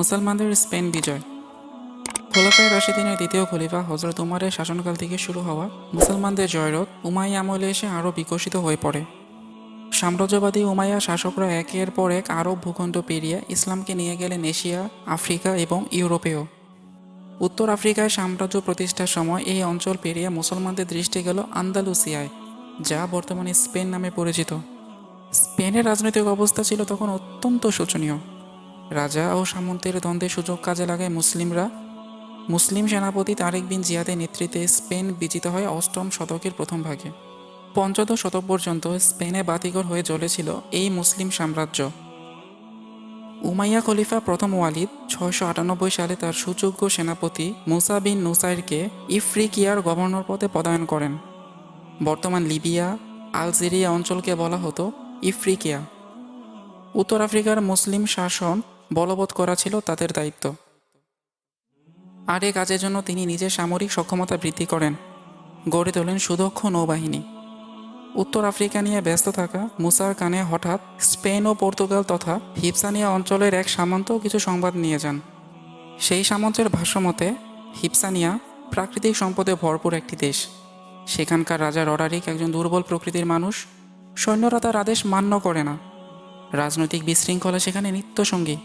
মুসলমানদের স্পেন বিজয়। খোলাফায় রাশিদিনের দ্বিতীয় খলিফা হজরত উমারের শাসনকাল থেকে শুরু হওয়া মুসলমানদের জয়রথ উমাই আমলে এসে আরও বিকশিত হয়ে পড়ে। সাম্রাজ্যবাদী উমাইয়া শাসকরা একের পর এক আরব ভূখণ্ড পেরিয়ে ইসলামকে নিয়ে গেলেন এশিয়া, আফ্রিকা এবং ইউরোপেও। উত্তর আফ্রিকায় সাম্রাজ্য প্রতিষ্ঠার সময় এই অঞ্চল পেরিয়ে মুসলমানদের দৃষ্টি গেল আন্দালুসিয়ায়, যা বর্তমানে স্পেন নামে পরিচিত। স্পেনের রাজনৈতিক অবস্থা ছিল তখন অত্যন্ত শোচনীয়। রাজা ও সামন্তের দ্বন্দ্বে সুযোগ কাজে লাগায় মুসলিমরা। মুসলিম সেনাপতি তারেক বিন জিয়াদের নেতৃত্বে স্পেন বিজিত হয় অষ্টম শতকের প্রথম ভাগে। পঞ্চদশ শতক পর্যন্ত স্পেনে বাতিঘর হয়ে চলেছিল এই মুসলিম সাম্রাজ্য। উমাইয়া খলিফা প্রথম ওয়ালিদ ছয়শো আটানব্বই সালে তার সুযোগ্য সেনাপতি মুসা বিন নুসাইরকে ইফ্রিকিয়ার গভর্নর পদে পদায়ন করেন। বর্তমান লিবিয়া, আলজেরিয়া অঞ্চলকে বলা হতো ইফ্রিকিয়া। উত্তর আফ্রিকার মুসলিম শাসন বলবৎ করা ছিল তাদের দায়িত্ব। আর এ কাজের জন্য তিনি নিজের সামরিক সক্ষমতা বৃদ্ধি করেন। গড়ে তোলেন সুদক্ষ নৌবাহিনী। উত্তর আফ্রিকা নিয়ে ব্যস্ত থাকা মুসার কানে হঠাৎ স্পেন ও পর্তুগাল তথা হিপসানিয়া অঞ্চলের এক সামন্ত কিছু সংবাদ নিয়ে যান। সেই সামন্তের ভাষ্যমতে, হিপসানিয়া প্রাকৃতিক সম্পদে ভরপুর একটি দেশ। সেখানকার রাজা রডারিক একজন দুর্বল প্রকৃতির মানুষ। সৈন্যরা তার আদেশ মান্য করে না। রাজনৈতিক বিশৃঙ্খলা সেখানে নিত্যসঙ্গী।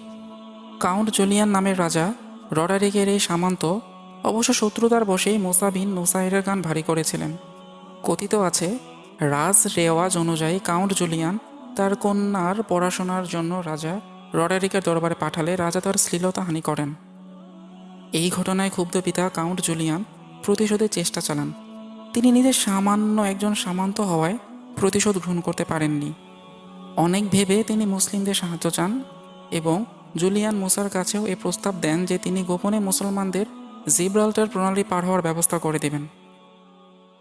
কাউন্ট জুলিয়ান নামের রাজা রডারিকের এই সামন্ত অবশ্য শত্রুতার বসেই মোসাবিন নোসাইরের গান ভারী করেছিলেন। কথিত আছে, রাজ রেওয়াজ অনুযায়ী কাউন্ট জুলিয়ান তার কন্যার পড়াশোনার জন্য রাজা রডারিকের দরবারে পাঠালে রাজা তার শ্লীলতা হানি করেন। এই ঘটনায় ক্ষুব্ধ পিতা কাউন্ট জুলিয়ান প্রতিশোধের চেষ্টা চালান। তিনি নিজের সামান্য একজন সামন্ত হওয়ায় প্রতিশোধ গ্রহণ করতে পারেননি। অনেক ভেবে তিনি মুসলিমদের সাহায্য চান এবং জুলিয়ান মুসার কাছেও এই প্রস্তাব দেন যে তিনি গোপনে মুসলমানদের জিব্রাল্টার প্রণালী পার হওয়ার ব্যবস্থা করে দেবেন।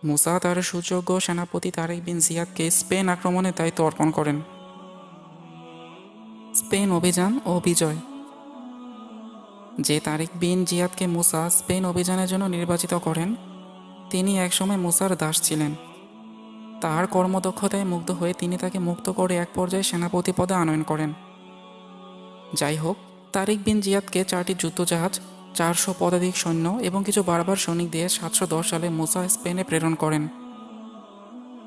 মুসা তার সুযোগ্য সেনাপতি তারেক বিন জিয়াদকে স্পেন আক্রমণের দায়িত্ব অর্পণ করেন। স্পেন অভিযান ও বিজয়। যে তারিক বিন জিয়াদকে মুসা স্পেন অভিযানের জন্য নির্বাচিত করেন, তিনি একসময় মুসার দাস ছিলেন। তার কর্মদক্ষতায় মুগ্ধ হয়ে তিনি তাকে মুক্ত করে এক পর্যায়ে সেনাপতি পদে আনয়ন করেন। যাই হোক তারিক বিন জিয়াদকে চারটি যুদ্ধজাহাজ, চারশো পদাধিক সৈন্য এবং কিছু বারবার সৈনিক দিয়ে সাতশো দশ সালে মুসা স্পেনে প্রেরণ করেন।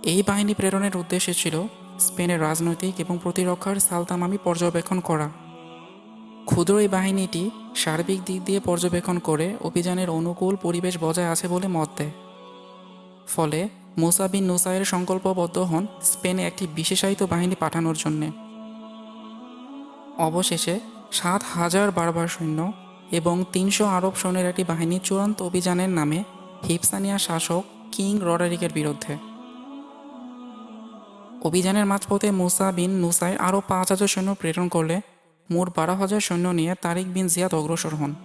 এই বাহিনী প্রেরণের উদ্দেশ্য ছিল স্পেনের রাজনৈতিক এবং প্রতিরক্ষার সালতামামি পর্যবেক্ষণ করা। ক্ষুদ্র এই বাহিনীটি সার্বিক দিক দিয়ে পর্যবেক্ষণ করে অভিযানের অনুকূল পরিবেশ বজায় আছে বলে মত দেয়। ফলে মুসা বিন নুসাইয়ের সংকল্পবদ্ধ হন স্পেনে একটি বিশেষায়িত বাহিনী পাঠানোর জন্যে। অবশেষে সাত হাজার বারবার সৈন্য এবং তিনশো আরব সৈন্যের একটি বাহিনী চূড়ান্ত অভিযানের নামে হিপসানিয়া শাসক কিং রডারিকের বিরুদ্ধে। অভিযানের মাঝপথে মুসা বিন নুসাই আরও পাঁচ হাজার সৈন্য প্রেরণ করলে মোট বারো হাজার সৈন্য নিয়ে তারিক বিন জিয়াদ অগ্রসর হন।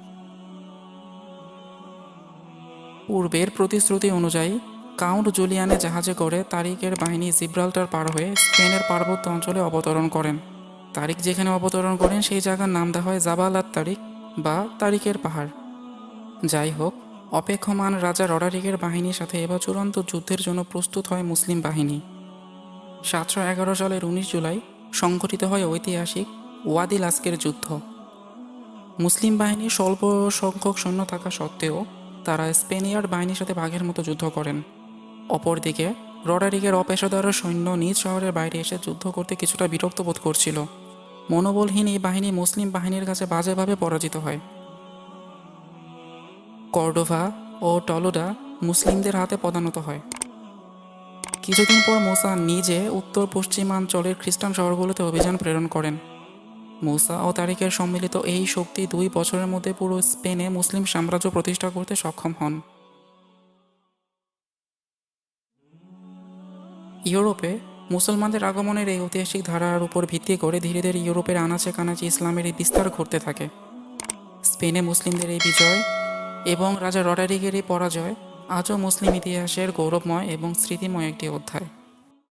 পূর্বের প্রতিশ্রুতি অনুযায়ী কাউন্ট জুলিয়ানে জাহাজে করে তারিকের বাহিনী জিব্রাল্টার পার হয়ে স্পেনের পার্বত্য অঞ্চলে অবতরণ করেন। তারিক যেখানে অবতরণ করেন সেই জায়গার নাম দেওয়া হয় জাবাল জাবালাত তারিক বা তারিকের পাহাড়। যাই হোক, অপেক্ষমান রাজা রডারিকের বাহিনীর সাথে এবার চূড়ান্ত যুদ্ধের জন্য প্রস্তুত হয় মুসলিম বাহিনী। সাতশো এগারো সালের উনিশ জুলাই সংঘটিত হয় ঐতিহাসিক ওয়াদি লাস্কের যুদ্ধ। মুসলিম বাহিনী স্বল্প সংখ্যক সৈন্য থাকা সত্ত্বেও তারা স্পেনিয়ার বাহিনীর সাথে বাঘের মতো যুদ্ধ করেন। অপরদিকে রডারিকের অপেশাদার সৈন্য নিজ শহরের বাইরে এসে যুদ্ধ করতে কিছুটা বিরক্ত বোধ করছিল। মনোবলহীন এই বাহিনী মুসলিম বাহিনীর কাছে বাজেভাবে পরাজিত হয়। কর্ডোভা ও টলোডা মুসলিমদের হাতে পদানত হয়। কিছুদিন পর মোসা নিজে উত্তর পশ্চিমাঞ্চলের খ্রিস্টান শহরগুলোতে অভিযান প্রেরণ করেন। মোসা ও তারিকের সম্মিলিত এই শক্তি দুই বছরের মধ্যে পুরো স্পেনে মুসলিম সাম্রাজ্য প্রতিষ্ঠা করতে সক্ষম হন। ইউরোপে মুসলমানদের আগমনের এই ঐতিহাসিক ধারার উপর ভিত্তি করে ধীরে ধীরে ইউরোপের আনাচে কানাচে ইসলামের এই বিস্তার ঘটতে থাকে। স্পেনে মুসলিমদের এই বিজয় এবং রাজা রডারিগের এই পরাজয় আজও মুসলিম ইতিহাসের গৌরবময় এবং স্মৃতিময় একটি অধ্যায়।